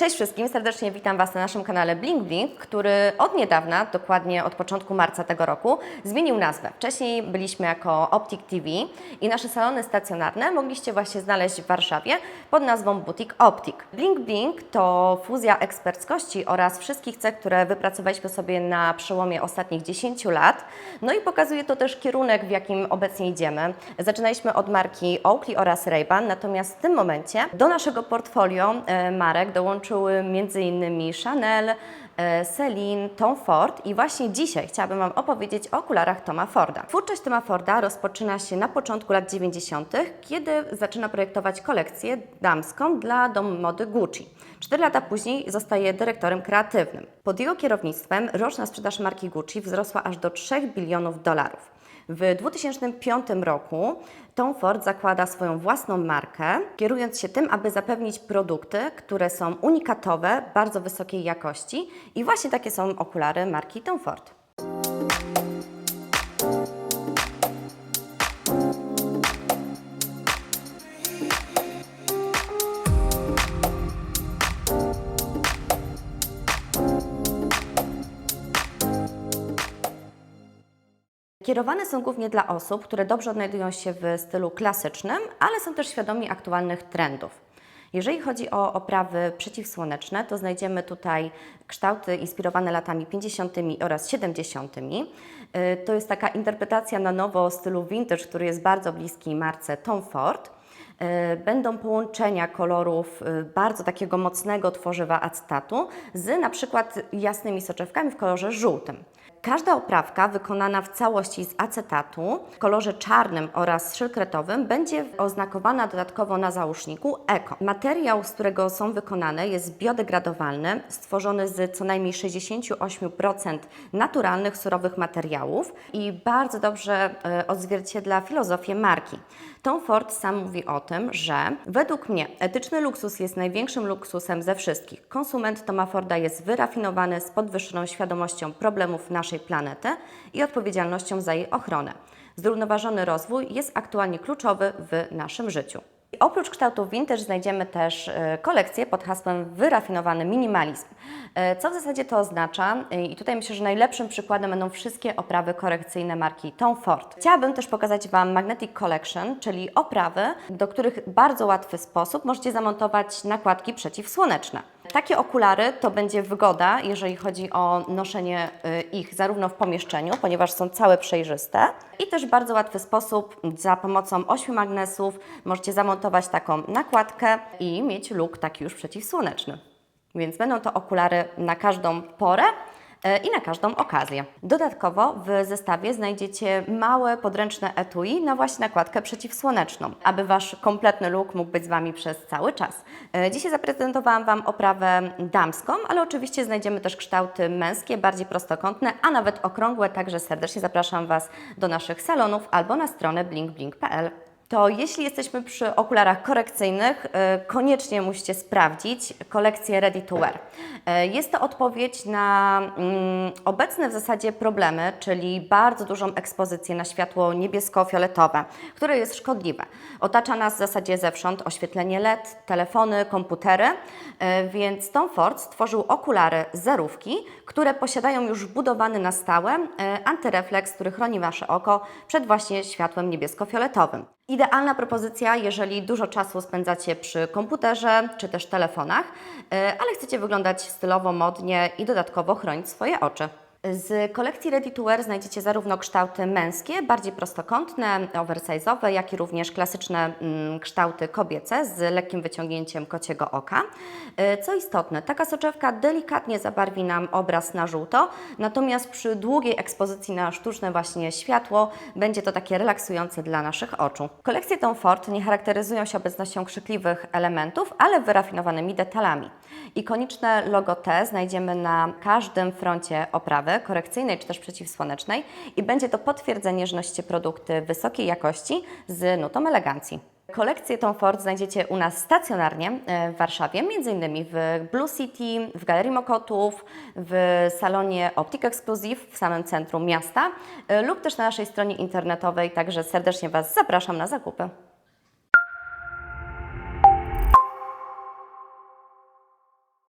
Cześć wszystkim, serdecznie witam Was na naszym kanale Blink Blink, który od niedawna, dokładnie od początku marca tego roku, zmienił nazwę. Wcześniej byliśmy jako Optic TV i nasze salony stacjonarne mogliście właśnie znaleźć w Warszawie pod nazwą Boutique Optic. Blink Blink to fuzja eksperckości oraz wszystkich cech, które wypracowaliśmy sobie na przełomie ostatnich 10 lat. No i pokazuje to też kierunek, w jakim obecnie idziemy. Zaczynaliśmy od marki Oakley oraz Ray-Ban, natomiast w tym momencie do naszego portfolio e, marek dołączyły m.in. Chanel, e, Celine, Tom Ford i właśnie dzisiaj chciałabym Wam opowiedzieć o okularach Toma Forda. Twórczość Toma Forda rozpoczyna się na początku lat 90., kiedy zaczyna projektować kolekcję damską dla domu mody Gucci. Cztery lata później zostaje dyrektorem kreatywnym. Pod jego kierownictwem roczna sprzedaż marki Gucci wzrosła aż do 3 bilionów dolarów. W 2005 roku Tom Ford zakłada swoją własną markę, kierując się tym, aby zapewnić produkty, które są unikatowe, bardzo wysokiej jakości i właśnie takie są okulary marki Tom Ford. Kierowane są głównie dla osób, które dobrze odnajdują się w stylu klasycznym, ale są też świadomi aktualnych trendów. Jeżeli chodzi o oprawy przeciwsłoneczne, to znajdziemy tutaj kształty inspirowane latami 50. oraz 70. Y, To jest taka interpretacja na nowo stylu vintage, który jest bardzo bliski marce Tom Ford. Y, Będą połączenia kolorów y, bardzo takiego mocnego tworzywa acetatu z na przykład jasnymi soczewkami w kolorze żółtym. Każda oprawka wykonana w całości z acetatu w kolorze czarnym oraz szylkretowym będzie oznakowana dodatkowo na załóżniku eko. Materiał, z którego są wykonane jest biodegradowalny, stworzony z co najmniej 68% naturalnych, surowych materiałów i bardzo dobrze e, odzwierciedla filozofię marki. Tom Ford sam mówi o tym, że według mnie etyczny luksus jest największym luksusem ze wszystkich. Konsument Toma Forda jest wyrafinowany z podwyższoną świadomością problemów naszej planety i odpowiedzialnością za jej ochronę. Zrównoważony rozwój jest aktualnie kluczowy w naszym życiu. Oprócz kształtów vintage znajdziemy też e, kolekcję pod hasłem wyrafinowany minimalizm. E, Co w zasadzie to oznacza? E, I tutaj myślę, że najlepszym przykładem będą wszystkie oprawy korekcyjne marki Tom Ford. Chciałabym też pokazać Wam Magnetic Collection, czyli oprawy, do których w bardzo łatwy sposób możecie zamontować nakładki przeciwsłoneczne. Takie okulary to będzie wygoda, jeżeli chodzi o noszenie y, ich zarówno w pomieszczeniu, ponieważ są całe przejrzyste, i też bardzo łatwy sposób za pomocą ośmiu magnesów możecie zamontować taką nakładkę i mieć look taki już przeciwsłoneczny. Więc będą to okulary na każdą porę i na każdą okazję. Dodatkowo w zestawie znajdziecie małe podręczne etui na właśnie nakładkę przeciwsłoneczną, aby Wasz kompletny look mógł być z Wami przez cały czas. E, Dzisiaj zaprezentowałam Wam oprawę damską, ale oczywiście znajdziemy też kształty męskie, bardziej prostokątne, a nawet okrągłe, także serdecznie zapraszam Was do naszych salonów albo na stronę blinkblink.pl to jeśli jesteśmy przy okularach korekcyjnych, e, koniecznie musicie sprawdzić kolekcję Ready to Wear. E, Jest to odpowiedź na mm, obecne w zasadzie problemy, czyli bardzo dużą ekspozycję na światło niebiesko-fioletowe, które jest szkodliwe. Otacza nas w zasadzie zewsząd oświetlenie LED, telefony, komputery, e, więc Tom Ford stworzył okulary zerówki, które posiadają już wbudowany na stałe antyrefleks, który chroni Wasze oko przed właśnie światłem niebiesko-fioletowym. Idealna propozycja, jeżeli dużo czasu spędzacie przy komputerze czy też telefonach, e, ale chcecie wyglądać stylowo, modnie i dodatkowo chronić swoje oczy. Z kolekcji Ready to Wear znajdziecie zarówno kształty męskie, bardziej prostokątne, oversize'owe, jak i również klasyczne mm, kształty kobiece z lekkim wyciągnięciem kociego oka. E, Co istotne, taka soczewka delikatnie zabarwi nam obraz na żółto, natomiast przy długiej ekspozycji na sztuczne właśnie światło będzie to takie relaksujące dla naszych oczu. Kolekcje Tom Ford nie charakteryzują się obecnością krzykliwych elementów, ale wyrafinowanymi detalami. Ikoniczne logo T znajdziemy na każdym froncie oprawy, korekcyjnej czy też przeciwsłonecznej i będzie to potwierdzenie, że nosicie produkty wysokiej jakości z nutą elegancji. Kolekcję Tom Ford znajdziecie u nas stacjonarnie e, w Warszawie, m.in. w Blue City, w Galerii Mokotów, w salonie Optic Exclusive w samym centrum miasta e, lub też na naszej stronie internetowej, także serdecznie Was zapraszam na zakupy.